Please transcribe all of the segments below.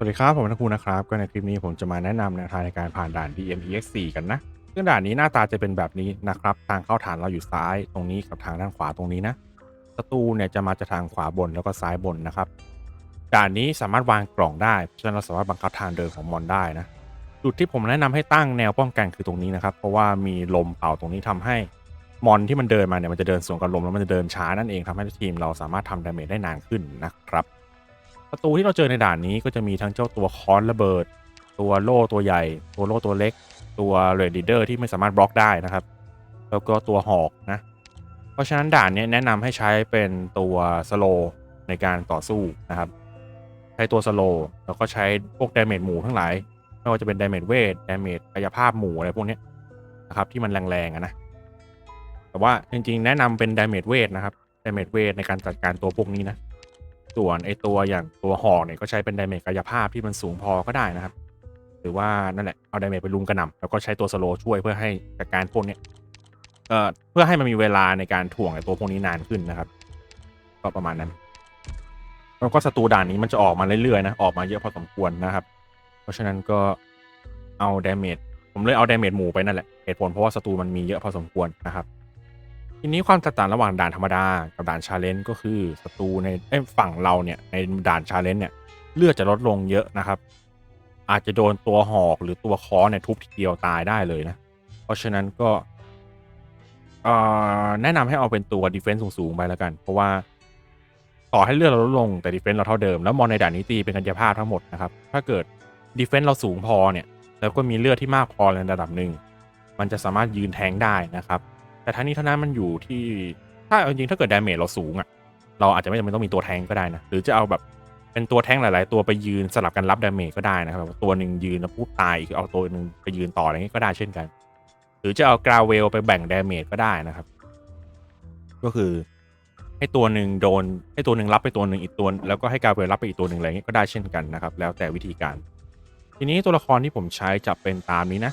สวัสดีครับ ผมนักคูนะครับ ก็ในคลิปนี้ผมจะมาแนะนำแนวทางในการผ่านด่าน DMEX4 กันนะ ซึ่งด่านนี้หน้าตาจะเป็นแบบนี้นะครับ ทางเข้าฐานเราอยู่ซ้ายตรงนี้กับทางด้านขวาตรงนี้นะศัตรูเนี่ยจะมาจากทางขวาบนแล้วก็ซ้ายบนนะครับ ด่านนี้สามารถวางกล่องได้เพราะฉะนั้นเราสามารถบังคับทางเดินของมอนได้นะ จุดที่ผมแนะนำให้ตั้งแนวป้องกันคือตรงนี้นะครับ เพราะว่ามีลมเป่าตรงนี้ทำให้มอนที่มันเดินมาเนี่ยมันจะเดินสวนกับลมแล้วมันจะเดินช้านั่นเองทำให้ทีมเราสามารถทำดาเมจได้นานขึ้นนะครับ ศัตรูที่เราเจอในด่านนี้ก็จะมีทั้งเจ้าตัวค้อนระเบิด ตัวโล่ตัวใหญ่ ตัวโล่ตัวเล็ก ตัวเรดดิเดอร์ที่ไม่สามารถบล็อกได้นะครับ แล้วก็ตัวหอกนะ เพราะฉะนั้นด่านนี้แนะนำให้ใช้เป็นตัวสโลในการต่อสู้นะครับ ใช้ตัวสโลแล้วก็ใช้พวกดาเมจหมู่ทั้งหลาย ไม่ว่าจะเป็นดาเมจเวทดาเมจกายภาพหมู่อะไรพวกนี้นะครับที่มันแรงๆนะแต่ว่าจริงๆ แนะนำเป็นดาเมจเวทนะครับดาเมจเวทในการจัดการตัวพวกนี้นะ ส่วนไอตัวอย่างตัวหอกเนี่ยก็ใช้เป็นไดเมจกายภาพที่มันสูงพอก็ได้นะครับ หรือว่านั่นแหละเอาไดเมจไปลุมกระหน่ำแล้วก็ใช้ตัวสโลช่วยเพื่อให้จัดการพวกเนี้ยเอ่อเพื่อให้มันมีเวลาในการถ่วงไอตัวพวกนี้นานขึ้นนะครับ ก็ประมาณนั้น แล้วก็ศัตรูด่านนี้มันจะออกมาเรื่อยๆนะออกมาเยอะพอสมควรนะครับ เพราะฉะนั้นก็เอาดาเมจผมเลยเอาดาเมจหมู่ไปนั่นแหละเหตุผลเพราะว่าศัตรูมันมีเยอะพอสมควรนะครับ ทีนี้ความแตกต่างระหว่างด่านธรรมดากับด่านชาเลนจ์ก็คือศัตรูในเอ้ยฝั่งเราเนี่ยในด่านชาเลนจ์เนี่ยเลือดจะลดลงเยอะนะครับ อาจจะโดนตัวหอกหรือตัวค้อนเนี่ยทุบทีเดียวตายได้เลยนะ เพราะฉะนั้นก็เอ่อแนะนำให้เอาเป็นตัวดีเฟนซ์สูงๆไปแล้วกัน เพราะว่าต่อให้เลือดเราลดลงแต่ดีเฟนซ์เราเท่าเดิมแล้วมอนในด่านนี้ตีเป็นกัญญาภาพทั้งหมดนะครับ ถ้าเกิดดีเฟนซ์เราสูงพอเนี่ย แล้วก็มีเลือดที่มากพอในระดับหนึ่งมันจะสามารถยืนแทงได้นะครับ แต่ทั้งนี้ทั้งนั้นมันอยู่ที่ถ้าเอาจริงๆถ้าเกิดดาเมจเราสูงอะ่ะ เราอาจจะไม่จำเป็นต้องมีตัวแทงก็ได้นะหรือจะเอาแบบเป็นตัวแทงหลาย ๆ ตัวไปยืนสลับกันรับดาเมจก็ได้นะครับตัวหนึ่งยืนแล้วปุ๊บตายอีกเอาตัวหนึ่งไปยืนต่ออะไรเงี้ยก็ได้เช่นกัน หรือจะเอากราเวลไปแบ่งดาเมจก็ได้นะครับ ก็คือให้ตัวหนึ่งโดนให้ตัวหนึ่งรับไปตัวหนึ่งอีกตัว แล้วก็ให้กราเวลรับไปอีกตัวหนึ่งอะไรเงี้ยก็ได้เช่นกันนะครับ แล้วแต่วิธีการ ทีนี้ตัวละครที่ผมใช้จะเป็นตามนี้นะ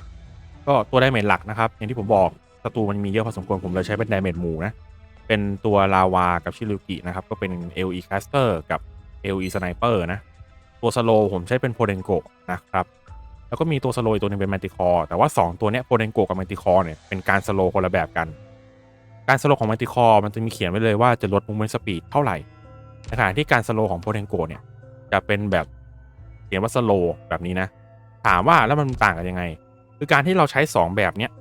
ก็ตัวดาเมจหลักนะครับ อย่างที่ผมบอก ศัตรูมันมีเยอะพอสมควรผมเลยใช้เป็นดาเมจหมู่นะ เป็นตัวลาวากับชิรุกินะครับ ก็เป็น LE Caster กับ LE Sniper นะ ตัวสโลผมใช้เป็นโพเดนโกนะครับ แล้วก็มีตัวสโลอีกตัวหนึงเป็นแมนติคอแต่ว่า 2 ตัวเนี้ยโพเดนโกกับแมนติคอเนี่ยเป็นการสโลคนละแบบกัน การสโลของแมนติคอมันจะมีเขียนไว้เลยว่าจะลดมูเมนต์สปีดเท่าไหร่ในขณะที่การสโลของโพเดนโกเนี่ยจะเป็นแบบเขียนว่าสโลแบบนี้นะ ถามว่าแล้วมันต่างกันยังไง คือการที่เราใช้ 2 แบบเนี้ย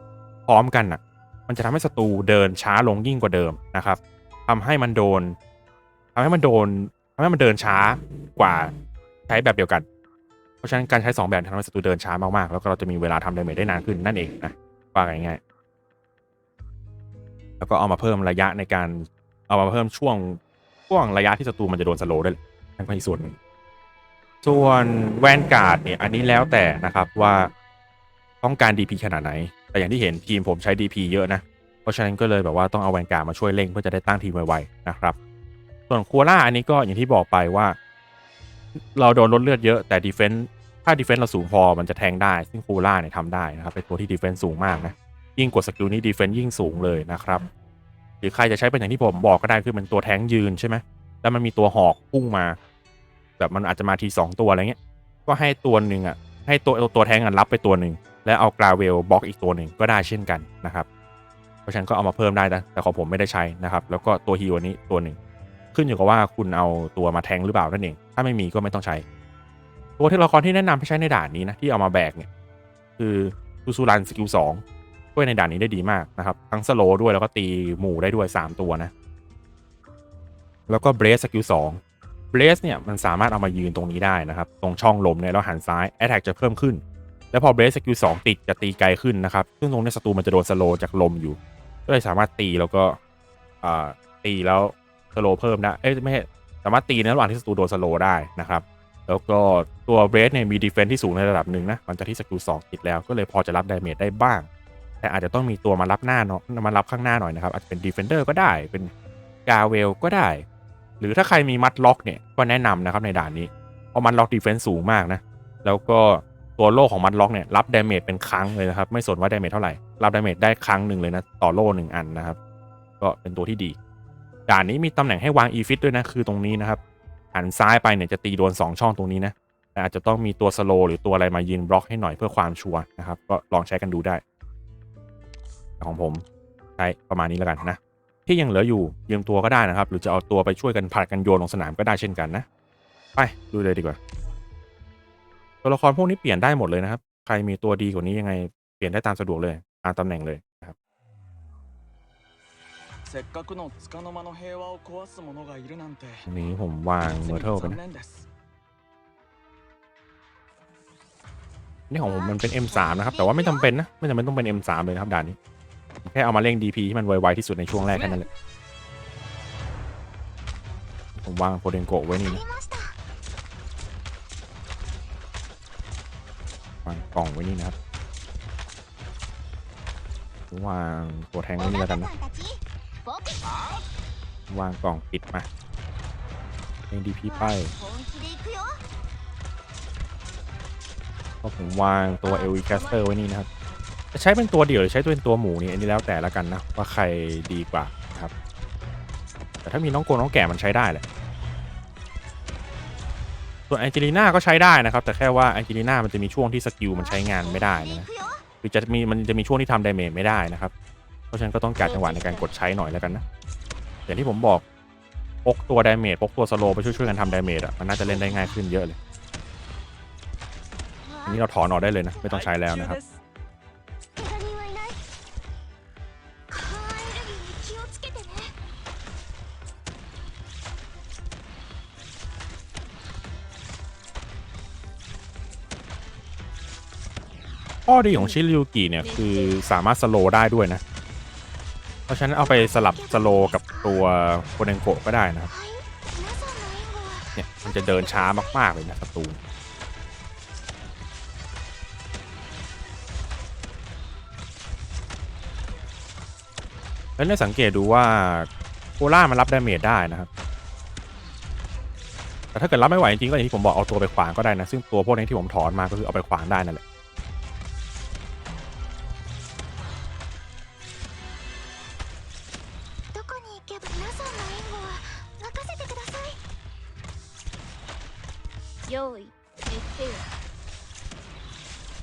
พร้อมกันน่ะ มันจะทำให้ศัตรูเดินช้าลงยิ่งกว่าเดิมนะครับทำให้มันโดนทำให้มันโดนทำให้มันเดินช้ากว่าใช้แบบเดียวกัน เพราะฉะนั้นการใช้ 2 แบบทำให้ศัตรูเดินช้ามากๆ แล้วก็เราจะมีเวลาทำดาเมจได้นานขึ้นนั่นเองนะว่าง่ายๆแล้วก็เอามาเพิ่มระยะในการเอามาเพิ่มช่วงช่วงระยะที่ศัตรูมันจะโดนสโลว์ได้วยนั่นก็อีกส่วนนึงส่วนแวนการ์ดเนี่ยอันนี้แล้วแต่นะครับว่าต้องการ DP ขนาดไหน แต่อย่างที่เห็นทีมผมใช้ DP เยอะนะ เพราะฉะนั้นก็เลยแบบว่าต้องเอาแวนการ์มาช่วยเร่งเพื่อจะได้ตั้งทีมไวๆนะครับ ส่วนคัวล่าอันนี้ก็อย่างที่บอกไปว่า เราโดนลดเลือดเยอะแต่ดีเฟนส์ถ้าดีเฟนส์เราสูงพอมันจะแทงได้ ซึ่งคูล่าเนี่ยทำได้นะครับเป็นตัวที่ดีเฟนส์สูงมากนะยิ่งกดสกิลนี้ดีเฟนส์ยิ่งสูงเลยนะครับหรือใครจะใช้เป็นอย่างที่ผมบอกก็ได้คือเป็นตัวแทงยืนใช่ไหมแล้วมันมีตัวหอกพุ่งมา แบบมันอาจจะมาทีสองตัวอะไรเงี้ยก็ให้ตัวหนึ่งอะให้ตัวตัวแทงอะรับไปตัวหนึ่ง แล้วเอากราเวลบล็อกอีกตัวหนึ่งก็ได้เช่นกันนะครับเพราะฉะนั้นก็เอามาเพิ่มได้นะแต่ของผมไม่ได้ใช้นะครับ แล้วก็ตัวฮีโร่นี้ตัวหนึ่งขึ้นอยู่กับว่าคุณเอาตัวมาแทงหรือเปล่านั่นเองถ้าไม่มีก็ไม่ต้องใช้ ตัวที่ละครที่แนะนำให้ใช้ในด่านนี้นะที่เอามาแบกเนี่ยคือซูซูรันสกิลสองช่วยในด่านนี้ได้ดีมากนะครับ ทั้งสโลด้วยแล้วก็ตีหมู่ได้ด้วย 3 ตัวนะ แล้วก็เบรสสกิลสองเบรสเนี่ยมันสามารถเอามายืนตรงนี้ได้นะครับ ตรงช่องลมเนี่ยแล้วหันซ้ายแอ t แทกจะเพิ่มขึ้น แล้วพอเบสสกิลสองติดจะตีไกลขึ้นนะครับ ซึ่งตรงนี้ศัตรูมันจะโดนสโลจากลมอยู่ ก็เลยสามารถตีแล้วก็อ่าตีแล้วสโลเพิ่มได้เอ้ยไม่ใช่สามารถตีในระหว่างที่ศัตรูโดนสโลได้นะครับ แล้วก็ตัวเบสเนี่ยมีดีเฟนที่สูงในระดับหนึ่งนะหลังจากที่สกิลสองติดแล้วก็เลยพอจะรับดาเมจได้บ้าง แต่อาจจะต้องมีตัวมารับหน้าเนาะมารับข้างหน้าหน่อยนะครับ อาจจะเป็นดีเฟนเดอร์ก็ได้ เป็นกาเวลก็ได้ หรือถ้าใครมีมัดล็อกเนี่ยก็แนะนำนะครับในด่านนี้ เพราะมัดล็อกดีเฟนซ์สูงมากนะ แล้วก็ ตัวโล่ของมัดล็อกเนี่ยรับดาเมจเป็นครั้งเลยนะครับ ไม่สนว่าดาเมจเท่าไหร่ รับดาเมจได้ครั้งหนึ่งเลยนะ ต่อโล่หนึ่งอันนะครับ ก็เป็นตัวที่ดีด่านนี้มีตำแหน่งให้วางอีฟิตด้วยนะ คือตรงนี้นะครับ หันซ้ายไปเนี่ยจะตีโดน 2 ช่องตรงนี้นะแต่อาจจะต้องมีตัวสโลหรือตัวอะไรมายืนบล็อกให้หน่อยเพื่อความชัวร์นะครับ ก็ลองใช้กันดูได้ ของผมใช้ประมาณนี้แล้วกันนะ ที่ยังเหลืออยู่ยืมตัวก็ได้นะครับ หรือจะเอาตัวไปช่วยกันผลัดกันโยนลงสนามก็ได้เช่นกันนะ ไปดูเลยดีกว่า ตัวละครพวกนี้เปลี่ยนได้หมดเลยนะครับ ใครมีตัวดีกว่านี้ยังไงเปลี่ยนได้ตามสะดวกเลยตามตำแหน่งเลยนะครับนี่ผมวางเมอร์เทลเป็นนี่ของผมมันเป็น M3 นะครับ แต่ว่าไม่จำเป็นนะ ไม่จำเป็นต้องเป็น M3 เลยนะครับด่านนี้ แค่เอามาเร่ง DP ที่มันไวๆที่สุดในช่วงแรกแค่นั้นแหละผมวางโพเดนโกไว้นี่นะ กล่องไว้นี่นะครับวางตัวแทงไว้นี่แล้วกันนะวางกล่องปิดมาเร่ง DP ไปก็ผมวางตัว LE Caster ไว้นี่นะครับ จะใช้เป็นตัวเดี่ยวหรือใช้ตัวเป็นตัวหมูนี่อันนี้แล้วแต่ละกันนะว่าใครดีกว่าครับ แต่ถ้ามีน้องโกน้องแก่มันใช้ได้แหละ ส่วนแองเจลีน่าก็ใช้ได้นะครับ แต่แค่ว่าแองเจลีน่ามันจะมีช่วงที่สกิลมันใช้งานไม่ได้นะคือจะมีมันจะมีช่วงที่ทำดาเมจไม่ได้นะครับ เพราะฉะนั้นก็ต้องการจังหวะในการกดใช้หน่อยแล้วกันนะอย่างที่ผมบอกพกตัวดาเมจพกตัวสโลไปช่วยๆกันทำดาเมจอะมันน่าจะเล่นได้ง่ายขึ้นเยอะเลยอันนี้เราถอนออกได้เลยนะ ไม่ต้องใช้แล้วนะครับ ข้อดีของชิริวกิเนี่ยคือสามารถสโลได้ด้วยนะ เพราะฉะนั้นเอาไปสลับสโลกับตัวโคเนนโกะก็ได้นะครับเนี่ยมันจะเดินช้ามาก ๆ เลยนะศัตรูแล้วเนี่ยสังเกตดูว่าโคล่ามันรับดาเมจได้นะครับ แต่ถ้าเกิดรับไม่ไหวจริงๆก็อย่างที่ผมบอกเอาตัวไปขวางก็ได้นะ ซึ่งตัวพวกนี้ที่ผมถอนมาก็คือเอาไปขวางได้นั่นแหละ 用意決定よ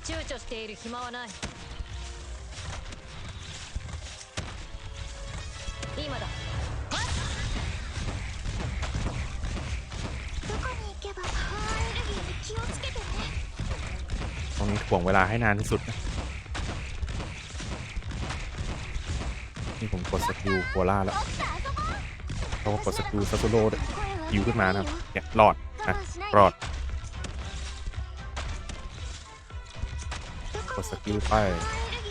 躊躇している暇はない今だどこに行けばパワーエネルギーに気をつけてね ตรงนี้ถ่วงเวลาให้นานที่สุดนะนี่ผมกดสกิลโคล่าแล้ว 僕と遊ぼう เพราะว่ากดสกิลซัสโล 声は ยิวขึ้นมานะครับ เนี่ยรอด 我 นะ 慢しない รอด กดสกิลไป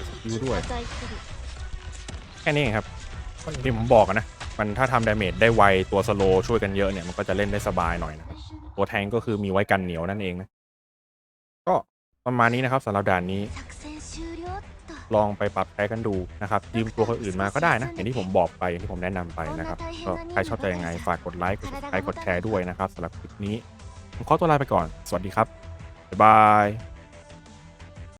สกิลด้วย แค่นี้เองครับที่ผมบอกนะ มันถ้าทำดาเมจได้ไวตัวสโลช่วยกันเยอะเนี่ยมันก็จะเล่นได้สบายหน่อยนะครับ ตัวแทงก็คือมีไว้กันเหนียวนั่นเองนะ ก็ประมาณนี้นะครับสำหรับด่านนี้ ลองไปปรับใช้กันดูนะครับยืมตัวคนอื่นมาก็ได้นะ อย่างที่ผมบอกไปอย่างที่ผมแนะนำไปนะครับก็ใครชอบใจยังไงฝากกดไลค์กด subscribe กดแชร์ด้วยนะครับสำหรับคลิปนี้ผมขอตัวลาไปก่อน สวัสดีครับบ๊ายบาย